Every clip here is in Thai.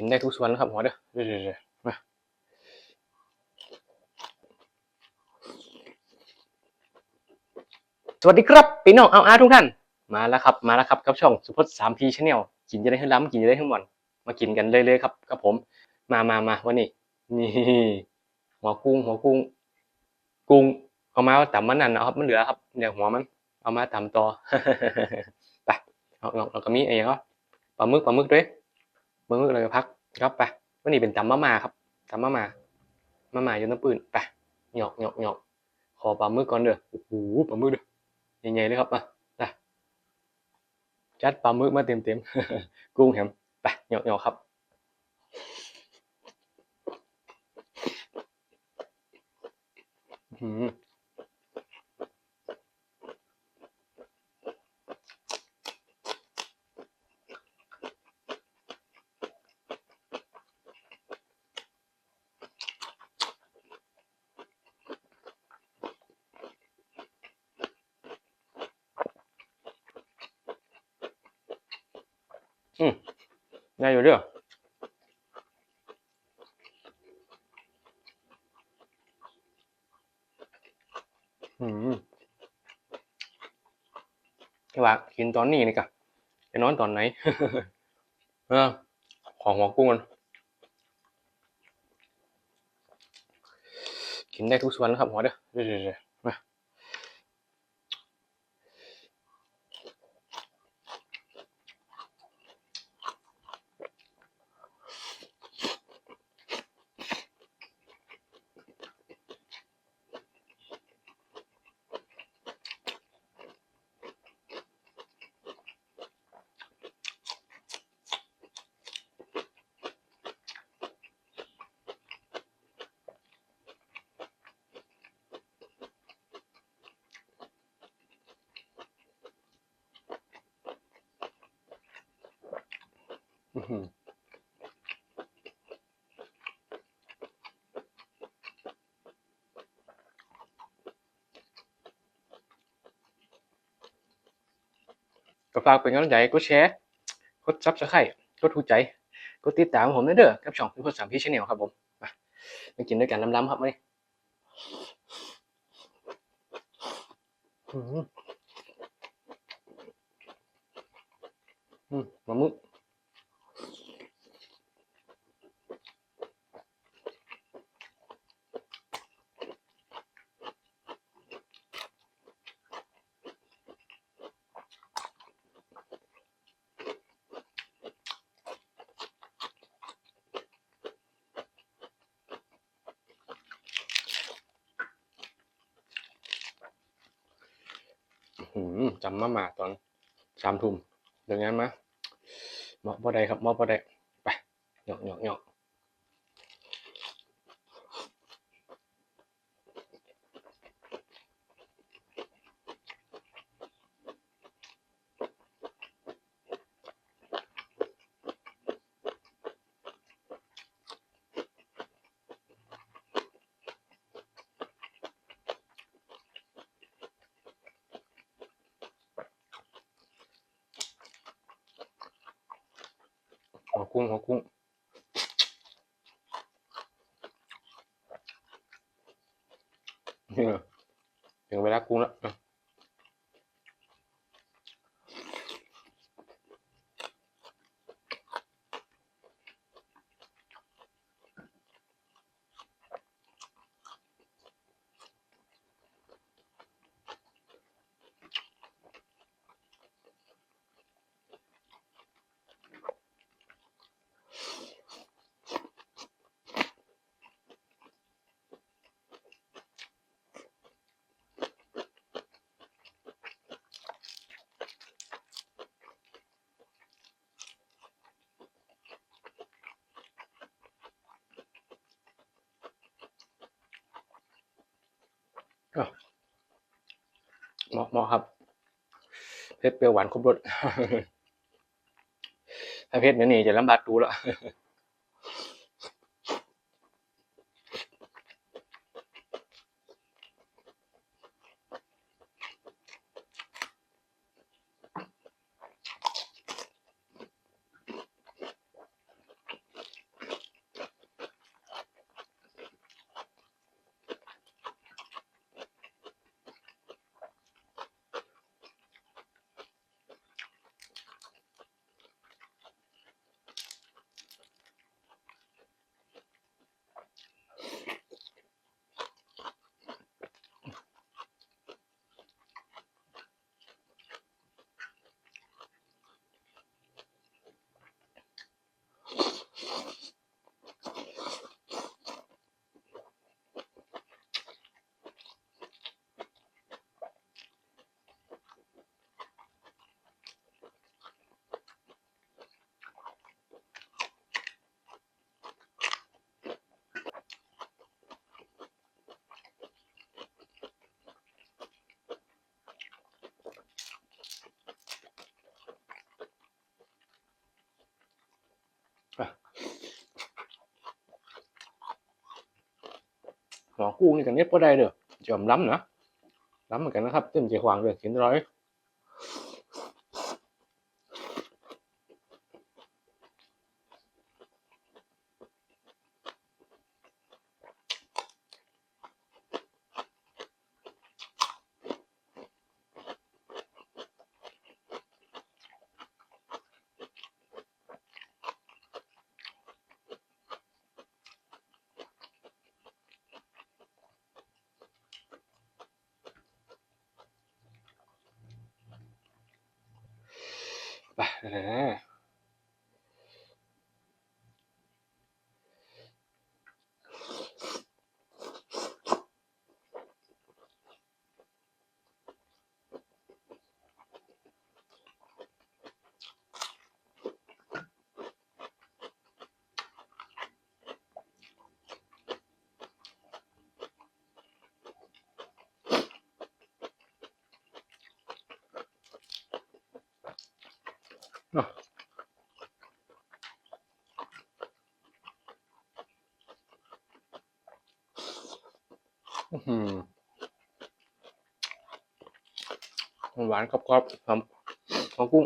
กินได้ทุกส่วนนะครับหัวเด้อเดี๋ยวๆมาสวัสดีครับพี่น้องเอาอาทุกท่านมาแล้วครับมาแล้วครับกับช่องสุพจน์สามพีชาแนลกินจะได้ให้ล้ำกินจะได้ให้หมดมากินกันเลยๆครับกับผม มามามาวันนี้นี่หัวกุ้งหัวกุ้ง กุ้งเอามาตำมันนั่นนะครับมันเหลือครับเดี๋ยวหัวมัน เอามาตำต่อไปเอาเอาเอากระมีอะไรก็ปลาหมึกปลาหมึกด้วย มึกเลยพักครับไปวันนี้เป็นตำมะมาครับตำมะมามะมาอยู่น้ำปืนไปหยอกหยอกหยอกขอปลาหมึกก่อนเด้อโอ้โหปลาหมึกเด้อใหญ่ๆเลยครับมาไปจัดปลาหมึกมาเต็มเต็มๆกุ้งแฮมไปหยอกหยอกครับอืม ได้อยู่เด้ออืมว่ากินตอนนี้นี่กะจะนอนตอนไหนเออของหัวกุ้งกันกินได้ทุกส่วนนะครับหัวเด้อเดี๋ยวๆๆมาอื้อหือ ก็ฝากเป็นกำลังใจกดแชร์กดซับสไครต์กดถูกใจกดติดตามผมด้วยเด้อกับช่องพิพดสามพี่ชแนลครับผมมามากินด้วยกันล้ำๆครับมาดิอืมมมะมึก จำมามาตอนสามทุ่มเดี๋ยวงั้นมะเหมาะบ่ได้ครับเหมาะบ่ได้ไปหยอกหยอกหยอกหัว กุ้งหัวกุ้งเนี่ยถึงเวลากุ้งแล้ว เหมาะเหมาะครับเผ็ดเปรี้ยวหวานครบรสถ้าเผ็ดเนี่ยนี่จะลำบากดูแล้ว กุ้งนี่กันเน็บก็ได้เด้อจอมล้ำนะล้ำเหมือนกันนะครับเต็มใจควางเลยเห็นร้อย ไหวานกรอบๆหอมหอมกุ้ง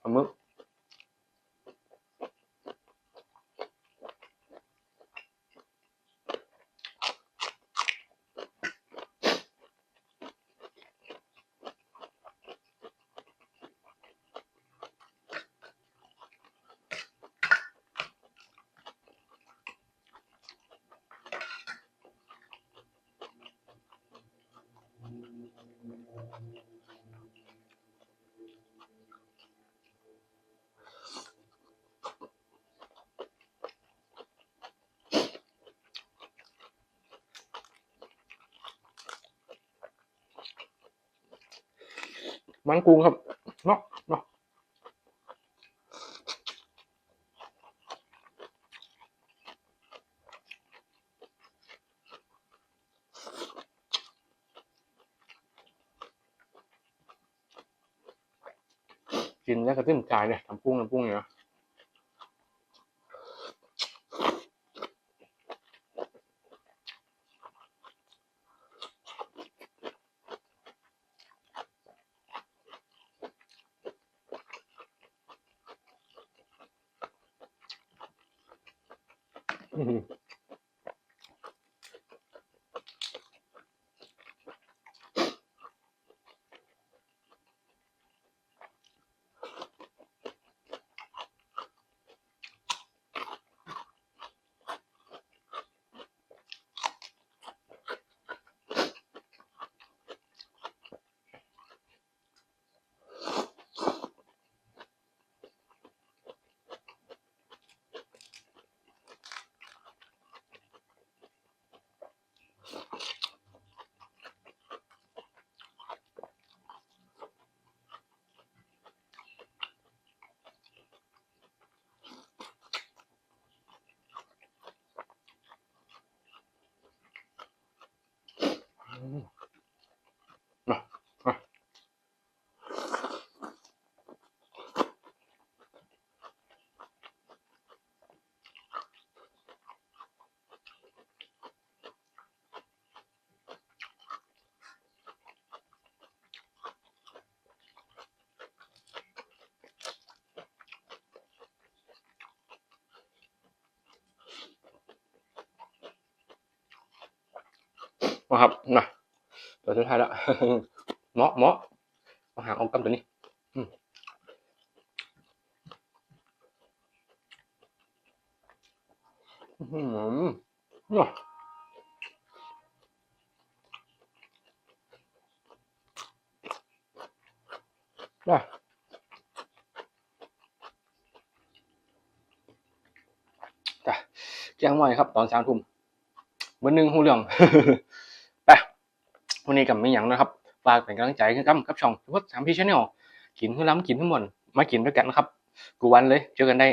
ปลาหมึก มันกุ้งครับ เนาะเนาะกินแล้วก็ตื้มใจเลยทำกุ้งทำกุ้งเนี่ย มาครับนะตัวสุดท้ายล้วเหมาะเหมาะเอาหางออกกำตัวนี้อืมอื้อหือเนาะได้จ้ะแจ้งไว้ครับ ตอนสามทุ่มเบอร์หนึ่งหูเรื่อง วันนี้กับไม่หยังนะครับฝากเป็นกำลังใจให้กับกับช่องทุกสามพี่ชาแนลกินให้ล้ำกินให้หมดมากินด้วยกันนะครับ กูวันเลย เจอกันได้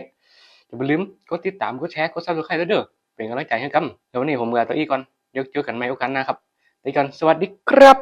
อย่าลืมกดติดตามกดแชร์กดซับสไครต์ด้วยเด้อเป็นกำลังใจให้กันแล้ววันนี้ผมกับตัวอีกก่อนเดี๋ยวเจอกันใหม่โอกาสหน้าครับไปกันสวัสดีครับ